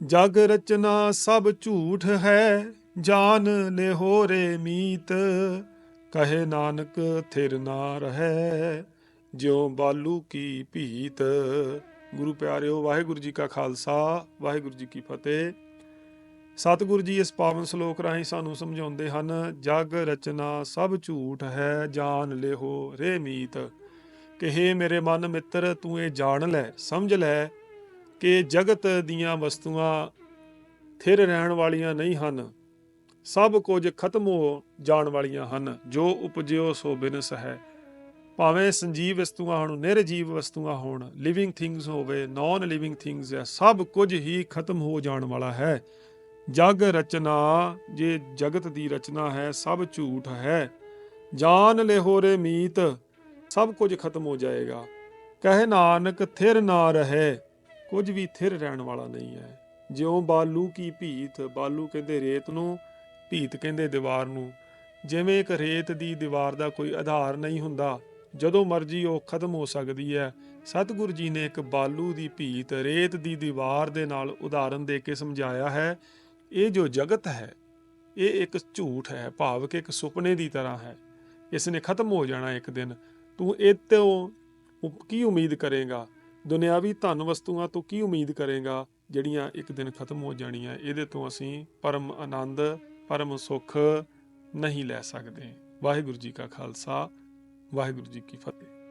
ਜਗ ਰਚਨਾ ਸਭ ਝੂਠ ਹੈ, ਜਾਨ ਲੈ ਹੋਰੇ ਮੀਤ। ਕਹੇ ਨਾਨਕ, ਥਿਰ ਨਾ ਰਹੈ, ਜਿਉ ਬਾਲੂ ਕੀ ਭੀਤ। ਗੁਰੂ ਪਿਆਰਿਓ, ਵਾਹਿਗੁਰੂ ਜੀ ਕਾ ਖਾਲਸਾ, ਵਾਹਿਗੁਰੂ ਜੀ ਕੀ ਫਤਿਹ। ਸਤਿਗੁਰੂ ਜੀ ਇਸ ਪਾਵਨ ਸ਼ਲੋਕ ਰਾਹੀਂ ਸਾਨੂੰ ਸਮਝਾਉਂਦੇ ਹਨ, ਜਗ ਰਚਨਾ ਸਭ ਝੂਠ ਹੈ, ਜਾਨ ਲਿਹੋ ਰੇ ਮੀਤ। ਕਿ ਹੇ ਮੇਰੇ ਮਨ ਮਿੱਤਰ, ਤੂੰ ਇਹ ਜਾਣ ਲੈ, ਸਮਝ ਲੈ ਕਿ ਜਗਤ ਦੀਆਂ ਵਸਤੂਆਂ ਥਿਰ ਰਹਿਣ ਵਾਲੀਆਂ ਨਹੀਂ ਹਨ, ਸਭ ਕੁਝ ਖਤਮ ਹੋ ਜਾਣ ਵਾਲੀਆਂ ਹਨ, ਜੋ ਉਪਜਿਓ ਸੋ ਬਿਨਸ ਹੈ। ਭਾਵੇਂ ਸੰਜੀਵ ਵਸਤੂਆਂ ਹੋਣ, ਨਿਰਜੀਵ ਵਸਤੂਆਂ ਹੋਣ ਲਿਵਿੰਗ ਥਿੰਗਸ ਹੋਵੇ ਨਾਨ ਲਿਵਿੰਗ ਥਿੰਗਸ ਹੈ, ਸਭ ਕੁਝ ਹੀ ਖਤਮ ਹੋ ਜਾਣ ਵਾਲਾ ਹੈ। ਜਗ ਰਚਨਾ, ਜੇ ਜਗਤ ਦੀ ਰਚਨਾ ਹੈ, ਸਭ ਝੂਠ ਹੈ। ਜਾਨ ਲਿਹੋਰੇ ਮੀਤ, ਸਭ ਕੁਝ ਖਤਮ ਹੋ ਜਾਏਗਾ। ਕਹਿ ਨਾਨਕ, ਥਿਰ ਨਾ ਰਹੇ। ਕੁਝ ਵੀ ਥਿਰ ਰਹਿਣ ਵਾਲਾ ਨਹੀਂ ਹੈ। ਜਿਉਂ ਬਾਲੂ ਕੀ ਭੀਤ, ਬਾਲੂ ਕਹਿੰਦੇ ਰੇਤ ਨੂੰ, ਭੀਤ ਕਹਿੰਦੇ ਦੀਵਾਰ ਨੂੰ। ਜਿਵੇਂ ਇੱਕ ਰੇਤ ਦੀ ਦੀਵਾਰ ਦਾ ਕੋਈ ਆਧਾਰ ਨਹੀਂ ਹੁੰਦਾ, ਜਦੋਂ ਮਰਜ਼ੀ ਉਹ ਖਤਮ ਹੋ ਸਕਦੀ ਹੈ। ਸਤਿਗੁਰੂ ਜੀ ਨੇ ਇੱਕ ਬਾਲੂ ਦੀ ਭੀਤ ਰੇਤ ਦੀ ਦੀਵਾਰ ਦੇ ਨਾਲ ਉਦਾਹਰਨ ਦੇ ਕੇ ਸਮਝਾਇਆ ਹੈ, ਇਹ ਜੋ ਜਗਤ ਹੈ, ਇਹ ਇੱਕ ਝੂਠ ਹੈ ਭਾਵ ਕਿ ਇੱਕ ਸੁਪਨੇ ਦੀ ਤਰ੍ਹਾਂ ਹੈ। ਇਸ ਨੇ ਖਤਮ ਹੋ ਜਾਣਾ ਇੱਕ ਦਿਨ। ਤੂੰ ਇਹ ਤੋਂ ਕੀ ਉਮੀਦ ਕਰੇਗਾ? ਦੁਨਿਆਵੀ ਧਨ ਵਸਤੂਆਂ ਤੋਂ ਕੀ ਉਮੀਦ ਕਰੇਗਾ? ਜਿਹੜੀਆਂ ਇੱਕ ਦਿਨ ਖਤਮ ਹੋ ਜਾਣੀਆਂ, ਇਹਦੇ ਤੋਂ ਅਸੀਂ ਪਰਮ ਆਨੰਦ, ਪਰਮ ਸੁੱਖ ਨਹੀਂ ਲੈ ਸਕਦੇ। ਵਾਹਿਗੁਰੂ ਜੀ ਕਾ ਖਾਲਸਾ, ਵਾਹਿਗੁਰੂ ਜੀ ਕੀ ਫਤਿਹ।